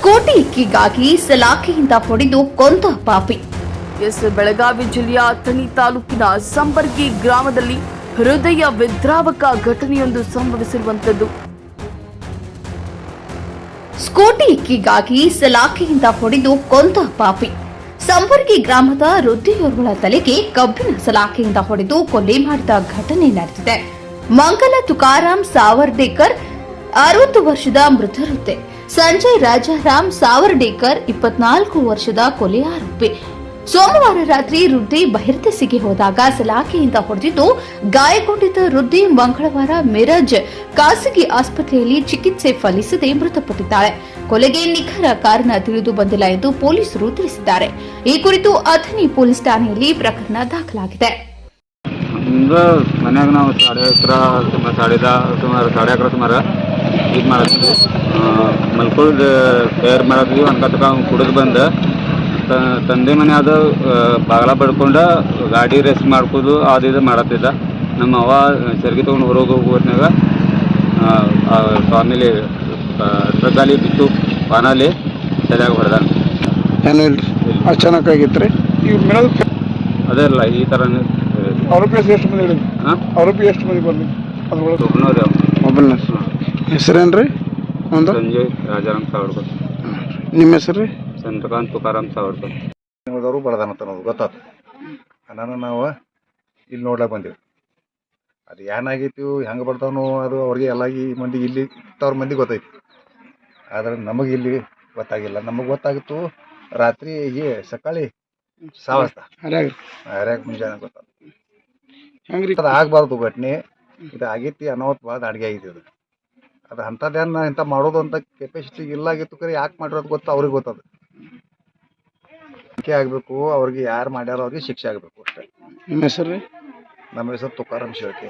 Scooty ಇಕ್ಕಿಗಾಗಿ ಸಲಾಖೆಯಿಂದ ಹೊಡೆದು ಕೊಂದ ಪಾಪಿ. ಎಸ್ ಬೆಳಗಾವಿ ಜಿಲ್ಲೆಯ ಅಥಣಿ ತಾಲೂಕಿನ ಸಂಬರ್ಗಿ ಗ್ರಾಮದಲ್ಲಿ ಹೃದಯ ವಿದ್ರಾವಕ ಘಟನೆಯೊಂದು ಸಂಭವಿಸಿರುವಂತದ್ದು ಸ್ಕೂಟಿ ಇಕ್ಕಿಗಾಗಿ ಸಲಾಖೆಯಿಂದ ಹೊಡೆದು ಕೊಂದ ಪಾಪಿ. ಸಂಬರ್ಗಿ ಗ್ರಾಮದ ವೃದ್ಧಿಯೋರ್ವಳ ತಲೆಗೆ ಕಬ್ಬಿಣ ಸಲಾಖೆಯಿಂದ ಹೊಡೆದು ಕೊಲೆ ಮಾಡಿದ ಘಟನೆ ನಡೆದಿದೆ. ಮಂಗಲ ತುಕಾರಾಂ ಸಾವರ್ದೇಕರ್ ಅರವತ್ತು ವರ್ಷದ ಮೃತ ವೃದ್ಧೆ ಸಂಜಯ್ ರಾಜಾರಾಮ್ ಸಾವರ್ಡೇಕರ್ ಇಪ್ಪತ್ನಾಲ್ಕು ವರ್ಷದ ಕೊಲೆ ಆರೋಪಿ. ಸೋಮವಾರ ರಾತ್ರಿ ರುದ್ದಿ ಬಹಿರ್ದೆಸೆಗೆ ಹೋದಾಗ ಸಲಾಖೆಯಿಂದ ಹೊಡೆದಿದ್ದು, ಗಾಯಗೊಂಡಿದ್ದ ರುದ್ದಿ ಮಂಗಳವಾರ ಮಿರಜ್ ಖಾಸಗಿ ಆಸ್ಪತ್ರೆಯಲ್ಲಿ ಚಿಕಿತ್ಸೆ ಫಲಿಸದೆ ಮೃತಪಟ್ಟಿದ್ದಾಳೆ. ಕೊಲೆಗೆ ನಿಖರ ಕಾರಣ ತಿಳಿದು ಬಂದಿಲ್ಲ ಎಂದು ಪೊಲೀಸರು ತಿಳಿಸಿದ್ದಾರೆ. ಈ ಕುರಿತು ಅಥಣಿ ಪೊಲೀಸ್ ಠಾಣೆಯಲ್ಲಿ ಪ್ರಕರಣ ದಾಖಲಾಗಿದೆ. ಸುಮಾರು ಮಲ್ಕೊಳ್ಳೋದು ತಯಾರು ಮಾಡಿದ್ವಿ ಅನ್ಕತ್ತಕ ಅವ್ನು ಕುಡಿದು ಬಂದು. ತ- ತಂದೆ ಮನೆ ಅದು ಬಾಗಲ ಬಡ್ಕೊಂಡು ಗಾಡಿ ರೆಸ್ಟ್ ಮಾಡ್ಕೋದು ಅದು ಇದು ಮಾಡತ್ತಿದ್ದ. ನಮ್ಮ ಅವ್ವ ಚರ್ಗಿ ತೊಗೊಂಡು ಹೊರಗೆ ಹೋಗೋತ್ನಾಗ ಸ್ವಾಮಿಲಿ ಟ್ರಕ್ಕಾಲಿ ಬಿತ್ತು ಪಾನಲ್ಲಿ ಸರಿಯಾಗಿ ಹೊಡೆದಾನ. ಏನು ಇಲ್ರಿ? ಅಚಾನಕ್ ಆಗಿತ್ತು ರೀ ಈಗ ಮೇಡಮ್ ಅದೇ ಅಲ್ಲ ಈ ಥರ ಆರೋಪಿ ಎಷ್ಟು ಮಂದಿ ಹೇಳಿದ್ರು? ಹಾಂ? ಆರೋಪಿ ಎಷ್ಟು ಮಂದಿ ಬರಲಿ ಅದ್ರೊಳಗೆ? ಹೆಸರೇನು ರೀ ಒಂದು? ಸಂಜಯ್ ರಾಜಾರಾಮ್ ಸಾವರ್ಕರ್. ನಿಮ್ಮ ಹೆಸರು? ರೀ ಚಂದ್ರಕಾಂತ್ ತುಕಾರಾಮ್ ಸಾವರ್ಕರ್. ಹೋದವರು ಬಡದಾನಂತ ಅನ್ನೋದು ಗೊತ್ತಾತು. ನಾನು ನಾವು ಇಲ್ಲಿ ನೋಡ್ಲಾಕ ಬಂದೀವಿ. ಅದು ಏನಾಗೈತಿ ಹೆಂಗೆ ಬರ್ತಾವನು ಅದು ಅವ್ರಿಗೆ ಎಲ್ಲ ಈ ಮಂದಿ ಇಲ್ಲಿ ಇತ್ತವ್ರ ಮಂದಿ ಗೊತ್ತೈತಿ. ಆದ್ರೆ ನಮಗೆ ಇಲ್ಲಿ ಗೊತ್ತಾಗಿಲ್ಲ. ನಮಗೆ ಗೊತ್ತಾಗಿತ್ತು ರಾತ್ರಿ ಈ ಸಕಾಳಿ ಸಾವಸ್ತ ಹರ್ಯಾಗ ಮುಂಜಾನೆ ಗೊತ್ತಾಯ್ತು ಹೆಂಗ್ರಿ? ರೀ ಅದು ಆಗಬಾರ್ದು ಘಟನೆ. ಇದು ಆಗೈತಿ ಅನಾವತ್ ಭಾಳ ಅಡುಗೆ ಆಗೈತಿ ಅದು. ಅದು ಅಂಥದ್ದೇನು ಇಂಥ ಮಾಡೋದು ಅಂತ ಕೆಪಾಸಿಟಿ ಇಲ್ಲ ಆಗಿತ್ತು ಕರೆ ಯಾಕೆ ಮಾಡಿರೋದು ಗೊತ್ತು? ಅವ್ರಿಗೆ ಗೊತ್ತದು. ಶಿಕ್ಷೆ ಆಗಬೇಕು ಅವ್ರಿಗೆ ಯಾರು ಮಾಡ್ಯಾರೋ ಅವ್ರಿಗೆ ಶಿಕ್ಷೆ ಆಗಬೇಕು ಅಷ್ಟೇ. ನಿಮ್ಮ ಹೆಸರು ರೀ? ನಮ್ಮ ಹೆಸರು ತುಕಾರಾಮ್ ಶಿವಕೆ